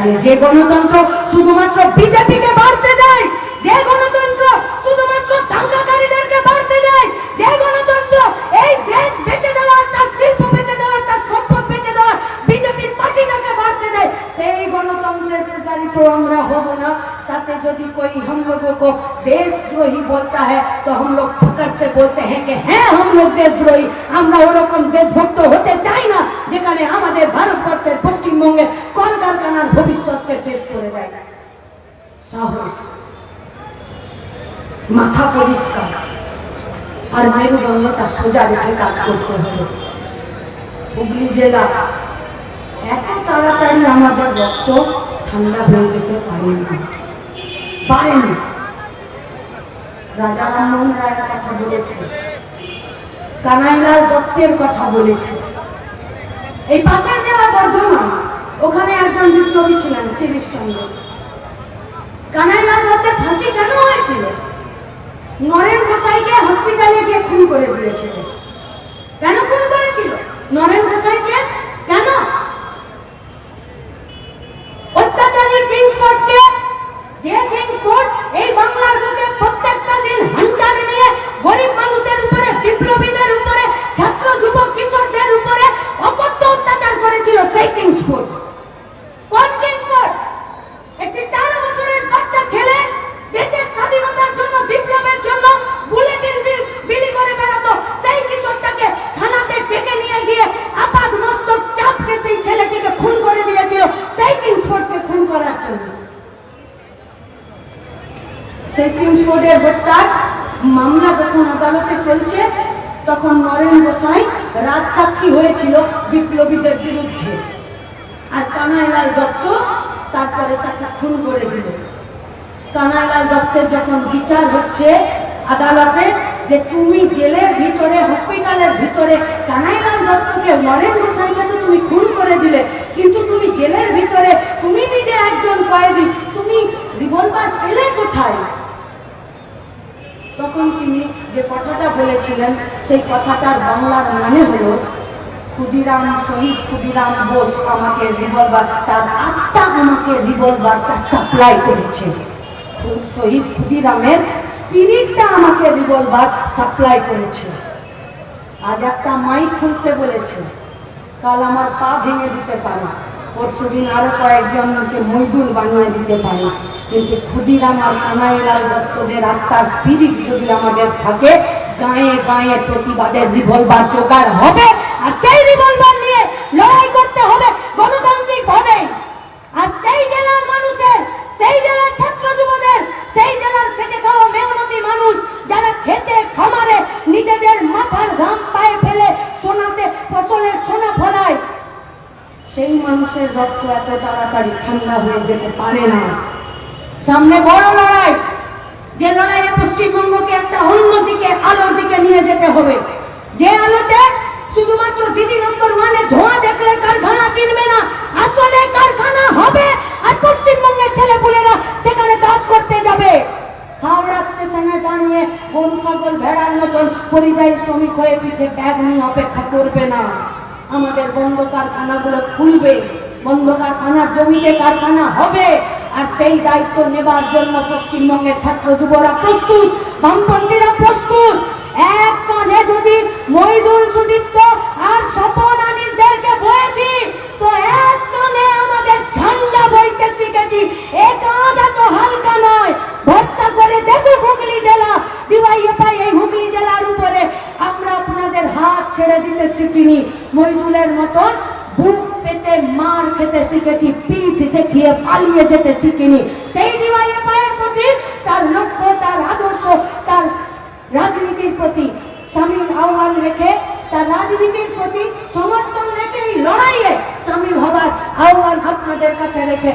তাহলে যে গণতন্ত্র শুধুমাত্র বিজেপিকে বাড়তে দেয় যে গণতন্ত্র শুধুমাত্র দাঙ্গাকারীদেরকে বাড়তে দেয় যে গণতন্ত্র এই দেশ বেঁচে দেওয়ার তার শিল্প বেঁচে দেওয়ার তার সম্পদ বেঁচে দেওয়ার বিজেপি পার্টিটাকে বাড়তে দেয় সেই গণতন্ত্রের প্রচারিত আমরা হব না ताते यदि कोई हम लोगों को देशद्रोही बोलता है तो हम लोग फकर से बोलते हैं कि हैं हम लोग देशद्रोही আমরা ওরকম দেশভক্ত মাথা পরিষ্কার। আর মেরুদণ্ডটা সোজা রেখে কাজ করতে হবে। হুগলি জেলা, এত তাড়াতাড়ি আমাদের রক্ত ঠান্ডা হয়ে যেতে পারে না। পারেন রাজা রামমোহন রায়ের কথা বলেছে। কানাইলাল দত্তের কথা বলেছে। এই পাশের জেলা বর্ধমান, ওখানে একজন বিপ্লবী ছিলেন, শিরিশচন্দ্র। কানাইলাল দত্তের ফাঁসি কেন হয়েছিল? নরেন গোসাইকে হসপিটালে গিয়ে খুন করে দিয়েছিল। কেন খুন করেছিল? নরেন গোসাইকে কেন কিংসফোর্ডের হত্যার মামলা যখন আদালতে চলছে, তখন নরেন গোসাই রাজসাক্ষী হয়েছিল বিপ্লবীদের বিরুদ্ধে। আর কানাইলাল দত্ত তারপরে তাকে খুন করে দিল। কানাইলাল দত্তের যখন বিচার হচ্ছে আদালতে যে তুমি জেলের ভিতরে, হসপিটালের ভিতরে কানাইলাল দত্তকে নরেন গোসাইকে তো তুমি খুন করে দিলে, কিন্তু তুমি জেলের ভিতরে, তুমি নিজে একজন কয়েদি, তুমি রিভলভার পেলে কোথায়? তিনি যে কথাটা বলেছিলেন, সেই কথাটার বাংলার মানে হলো, ক্ষুদিরাম শহীদ, ক্ষুদিরাম বোস আমাকে রিভলভার তার আত্মা আমাকে রিভলভারটা সাপ্লাই করেছে। শহীদ ক্ষুদিরামের স্পিরিটটা আমাকে রিভলভার সাপ্লাই করেছে। আজ একটা মাই খুলতে বলেছে। কাল আমার পা ভেঙে দিতে পারে। পরশু দিন আরও কয়েকজনকে মৈদুল বানিয়ে দিতে পারে কিন্তু ক্ষুদিরাম আর কানাইলাল দত্তদের আত্মার স্পিরিট যদি আমাদের থাকে, গায়ে গায়ে প্রতিবাদের রিভলভার জোগাড় হবে। আর সেই রিভলভার নিয়ে লড়াই করতে হবে মানুষের রক্ত এত তাড়াতাড়ি ঠান্ডা হয়ে যেতে পারে না। সামনে বড় লড়াই, যে লড়াইয়ে পশ্চিমবঙ্গকে একটা অন্য দিকে, আলোর দিকে নিয়ে যেতে হবে। যে আলোতে শুধুমাত্র দিদি নম্বর ওয়ানে ধোঁয়া দেখলে কারখানা চিনবে না, আসলে কারখানা হবে, আর পশ্চিমবঙ্গের ছেলেপুলেরা সেখানে কাজ করতে যাবে। হাওড়া স্টেশনে দাঁড়িয়ে গরু ছাগল ভেড়ার মতন পরিযায়ী শ্রমিক হয়ে পিঠে ব্যাগ নিয়ে অপেক্ষা করবে না। আমাদের বন্ধ কারখানাগুলো খুলবে। বন্ধ কারখানার জমিতে কারখানা হবে। আর সেই দায়িত্ব নেবার জন্য পশ্চিমবঙ্গের ছাত্র যুবরা প্রস্তুত, বামপন্থীরা প্রস্তুত। এক কাঁধে যদি মহিদুল সুদীপ্ত আর স্বপন আনিসদেরকে বয়েছি তো এক কাঁধে আমাদের ঝান্ডা বইতে শিখেছি, এ কাঁধ এত হালকা নয়। ভরসা করে দেখুক হুগলি জেলা ডিওয়াইএফআই এই হুগলি জেলার উপরে। আমরা আপনাদের হাত ছেড়ে দিতে শিখিনি। মহিদুলের মতন বুক পেতে মার খেতে শিখেছি, পিঠ দেখিয়ে পালিয়ে যেতে শিখিনি। সেই ডিওয়াইএফআই এর প্রতি তার লক্ষ্য, তার আদর্শ, তার রাজনীতির প্রতি স্বামীর আহ্বান রেখে, তার রাজনীতির প্রতি সমর্থন রেখে লড়াইয়ে স্বামী হবার আহ্বান আপনাদের কাছে রেখে